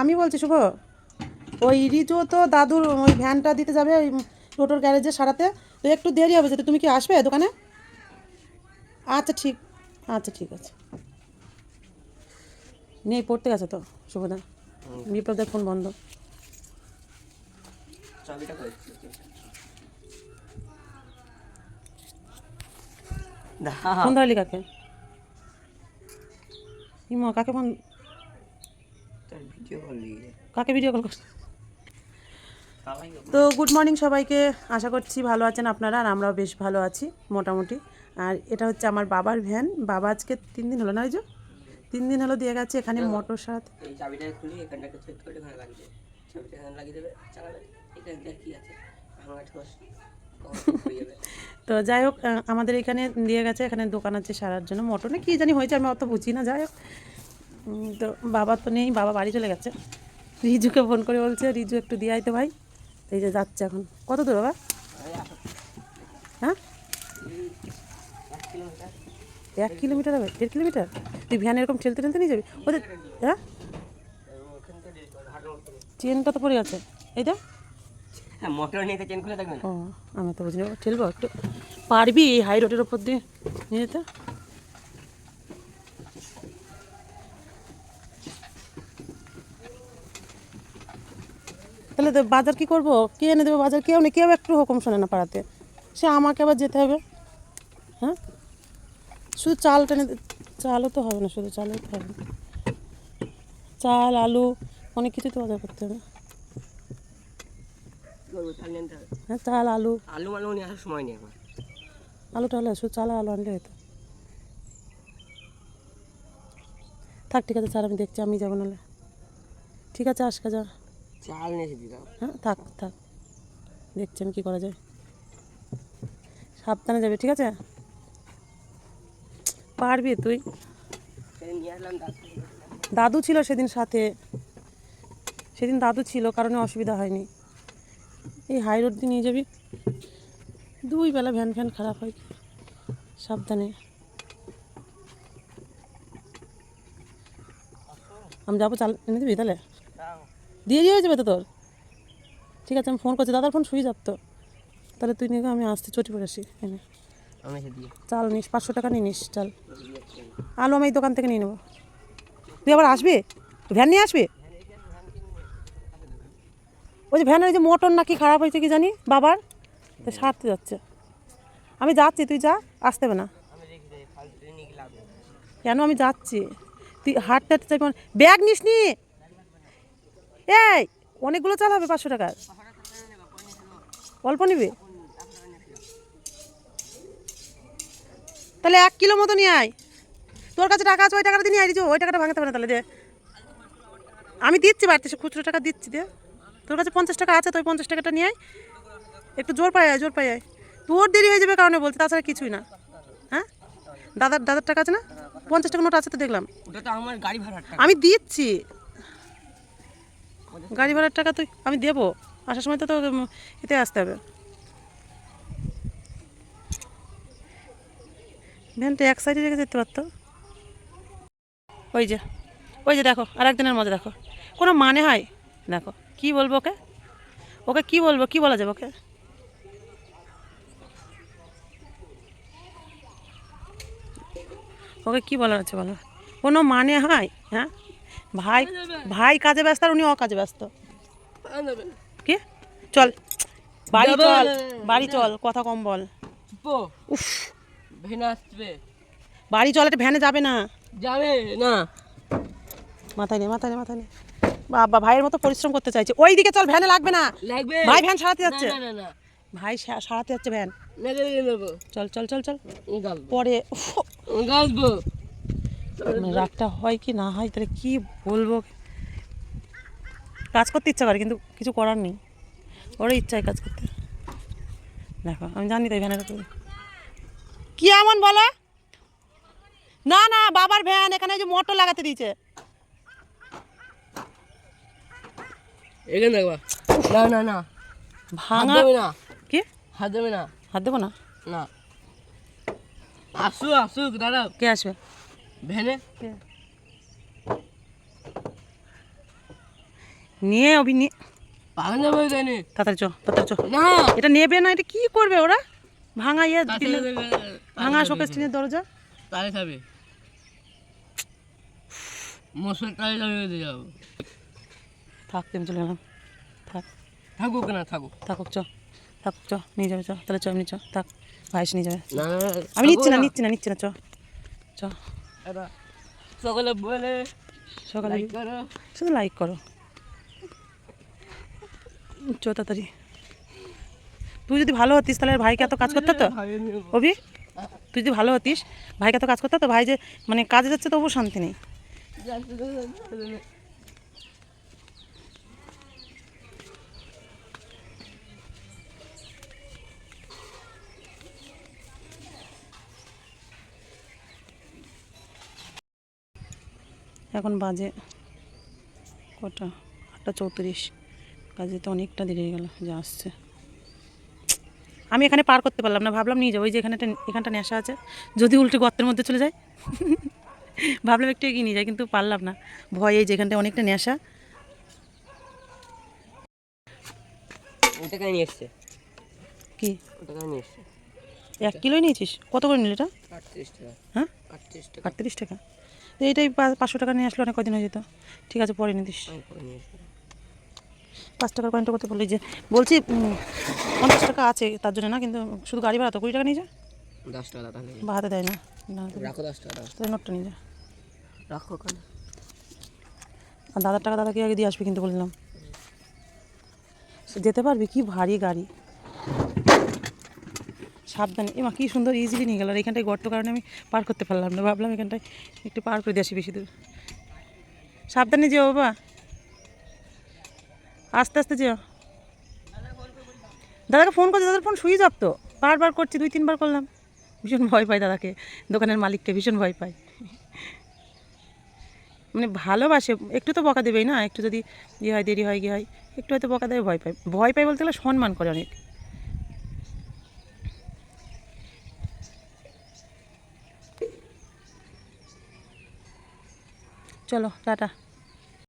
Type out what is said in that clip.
আমি বলছি শুভ ওই রিজু তো দাদুর ওই ভ্যানটা দিতে যাবে ওই টোটোর গ্যারেজে সারাতে তো একটু দেরি হবে যেতে তুমি কি আসবে দোকানে? আচ্ছা ঠিক আচ্ছা ঠিক আছে। নেই পড়তে গেছে তো শুভদা। বিপ্লবদের ফোন বন্ধ। ফোন ধরলি কাকে? ইমা কাকে ফোন তার ভিডিও কল দিয়ে কাকে ভিডিও কল করছে? তো গুড মর্নিং সবাইকে। আশা করছি ভালো আছেন আপনারা আর আমরাও বেশ ভালো আছি মোটামুটি। আর এটা হচ্ছে আমার বাবার ভ্যান বাবা আজকে তিন দিন হলো না রিজু তিন দিন হলো দিয়ে গেছে এখানে মোটর যাবে। তো যাই হোক আমাদের এখানে দিয়ে গেছে এখানে দোকান আছে সারার জন্য। মোটর না কী জানি হয়েছে আমি অত বুঝি না। যাই হোক তো বাবা তো নেই বাবা বাড়ি চলে গেছে। রিজুকে ফোন করে বলছে রিজু একটু দিয়ে আইতে ভাই। এই যে যাচ্ছে এখন। কত দূর বাবা? হ্যাঁ? এক কিলোমিটার হবে? দেড় কিলোমিটার? তুই ভ্যান এরকম ঠেলতে ঠেলতে নিয়ে যাবি? ওদের হ্যাঁ? চেনটা তো পড়ে গেছে এইটা হ্যাঁ মোটর নিয়ে তো চেন খুলে থাকবে ও আমি তো বুঝিনি ঠেলবো একটু। পারবি এই হাই রোডের ওপর দিয়ে? নিয়ে যেতে। তাহলে তো বাজার কি করব? কে এনে দেবে বাজার? কেউ নেই কেউ একটু হুকুম শোনে না পাড়াতে। সে আমাকে আবার যেতে হবে। হ্যাঁ? শুধু চাল টেনে চালও তো হবে না শুধু চালও তো হবে। না। চাল আলু অনেক কিছুই তো বাজার করতে হবে। হ্যাঁ চাল আলু। আলু নিয়ে আসার সময় নেই এখন। আলু টালে শুধু চালা আলু আনলে হতো। থাক ঠিক আছে স্যার আমি দেখছি আমি যাব নাহলে। ঠিক আছে আজকে যা। চাল নিয়ে দিতাম হ্যাঁ থাক থাক। দেখছি আমি কী করা যায়। সাবধানে যাবে ঠিক আছে? পারবি তুই। দাদু ছিল সেদিন সাথে। সেদিন দাদু ছিল কারণে অসুবিধা হয়নি। এই হাই রোড দিয়ে নিয়ে যাবি। দুই বেলা ভ্যান ফ্যান খারাপ হয়। সাবধানে। আমি যাব চাল এনে দিবি তাহলে? দিয়ে দিয়ে যাবে তো তোর। ঠিক আছে আমি ফোন করছি। দাদার ফোন সুইচ আপ তো। তাহলে তুই নিয়ে আমি আসতে চটি পড়ে আসি এনে চাল নিস পাঁচশো টাকা নিয়ে নিস চাল। আলু আমি এই দোকান থেকে নিয়ে নেব। তুই আবার আসবি? ভ্যান নিয়ে আসবি? ওই যে ভ্যানের ওই যে মোটর নাকি খারাপ হয়েছে কি জানি বাবার? তো সারতে যাচ্ছে। আমি যাচ্ছি তুই যা আসতে হবে না। কেন আমি যাচ্ছি? তুই হাঁটতে হাঁটতে চাইবি ব্যাগ নিস নি এই অনেকগুলো চাল হবে পাঁচশো টাকার। অল্প নিবি? তাহলে এক কিলো মতো নিয়ে আয়। তোর কাছে টাকা আছে ওই টাকাটা দিয়ে নিয়ে আয় দিচ্ছি ওই টাকাটা ভাঙতে পারে তাহলে দে। আমি দিচ্ছি বাড়িতে সে খুচরো টাকা দিচ্ছি দে। তোর কাছে পঞ্চাশ টাকা আছে তো ওই পঞ্চাশ টাকাটা নিয়ে আয়। একটু জোর পাই আয় জোর পাই আয়। তোর দেরি হয়ে যাবে কারণে বলছি তাছাড়া কিছুই না। হ্যাঁ? দাদার দাদার টাকা আছে না? পঞ্চাশ টাকা নোট আছে তো দেখলাম। আমার গাড়ি আমি দিচ্ছি। গাড়ি ভাড়ার টাকা তুই আমি দেবো। আসার সময় তো তো এতে আসতে হবে। ভ্যানটা এক সাইডে রেখে যেতে পারতো। ওই যে ওই যে দেখো আর একদিনের মজা দেখো। কোনো মানে হয়? দেখো, কি বলব ওকে? ওকে কি বলব, কি বলা যাবে ওকে? ওকে কি বলার আছে বলো? কোনো মানে হয়? হ্যাঁ? ভাই ভাই কাজে ব্যস্ত আর উনি অকাজে ব্যস্ত। কি? চল। বাড়ি চল। বাড়ি চল কথা কম বল। উফ। বাড়ি চল এটা ভ্যানে যাবে না। যাবে না। মাথায় নে মাথায় নে মাথায় নে। বাবা ভাইয়ের মতো পরিশ্রম করতে চাইছে। ওই দিকে চল ভ্যানে লাগবে না। লাগবে? ভাই ভ্যান সারাতে যাচ্ছে। না না না। ভাই সারাতে যাচ্ছে ভ্যান। চল চল চল চল। পরে মানে রাগটা হয় কি না হয় তাহলে কি বলব? কাজ করতে ইচ্ছা করে কিন্তু কিছু করার নেই। ওরও ইচ্ছায় কাজ করতে। দেখো আমি জানি তাই ভ্যানের কি এমন বলো? না না বাবার ভ্যান এখানে যে মোটর লাগাতে দিয়েছে। এখানে দেখবা না না না। হাত ভাঙা না। কি? হাত দেবে না। হাত দেবো না? না। আসু আসুক দাদা। কে আসবে? নিয়ে অভি নিয়ে। পাগল যাবে তাড়াতাড়ি চ তাড়াতাড়ি চ না। এটা নেবে না এটা কি করবে ওরা? ভাঙা ইয়ে দিলে- ভাঙা শোকেস টিনের দরজা। খাবে। মশলা যাবে বেঁধে যাব। থাক তুমি চলে গেলাম। থাক। থাকুক না থাকুক। থাকুক চ থাকুক চ নিয়ে যাবে চ তাহলে চ এমনি চ থাক। ভাইস নিয়ে যাবে। আমি নিচ্ছি না নিচ্ছি না নিচ্ছি না চ চ সকালে বলে সকালে লাইক করো। শুধু লাইক করো। চ তাড়াতাড়ি। তুই যদি ভালো হতিস তাহলে ভাইকে এত কাজ করতে তো? অভি তুই যদি ভালো হতিস ভাইকে এত কাজ করতে তো? ভাই যে মানে কাজে যাচ্ছে তবু শান্তি নেই। এখন বাজে কটা? আটটা চৌত্রিশ। কাজে তো অনেকটা দেরি হয়ে গেল যে আসছে। আমি এখানে পার করতে পারলাম না ভাবলাম নিয়ে যাব ওই যে এখানে এখানটা নেশা আছে। যদি উল্টে গর্তের মধ্যে চলে যায় ভাবলাম একটু এগিয়ে নিয়ে যায় কিন্তু পারলাম না। ভয় এই যে এখানটা অনেকটা নেশা। নিয়ে এসছে? কি? নিয়ে এসছে? এক কিলোই নিয়েছিস? কত করে নিলি এটা? আটত্রিশ টাকা। হ্যাঁ? আটত্রিশ টাকা। আটত্রিশ টাকা? তো এইটাই পাঁচশো টাকা নিয়ে আসলে অনেক কদিন হয়ে যেত। ঠিক আছে পরে নিতিস পাঁচ টাকার কয়েনটা করতে বললি? যে বলছি পঞ্চাশ টাকা আছে তার জন্য না কিন্তু শুধু গাড়ি ভাড়া তো কুড়ি টাকা নিয়ে যা। দশ টাকা তাহলে। দেয় না। না রাখো দশ টাকা তাহলে নোটটা নিয়ে যা। রাখো ওখানে। আর দাদার টাকা দাদাকে আগে দিয়ে আসবে কিন্তু বললাম। যেতে পারবি? কি ভারী গাড়ি। সাবধানে। এমা, কি সুন্দর ইজিলি নিয়ে গেল। আর এখানটায় গর্ত কারণে আমি পার করতে পারলাম না। ভাবলাম এখানটায় একটু পার করে দিয়ে আসি বেশি দূর। সাবধানে যেও বাবা। আস্তে আস্তে যেও। দাদাকে ফোন করছে, দাদার ফোন সুইচ অফ তো। বারবার করছি, দুই, তিনবার করলাম। ভীষণ ভয় পায় দাদাকে। দোকানের মালিককে ভীষণ ভয় পায়। মানে ভালোবাসে। একটু তো বকা দেবেই না। একটু যদি ইয়ে হয়, দেরি হয় গিয়ে হয়, একটু হয়তো বকা দেবে ভয় পায়। ভয় পায় বলতে গেলে সম্মান করে অনেক। চলো টাটা।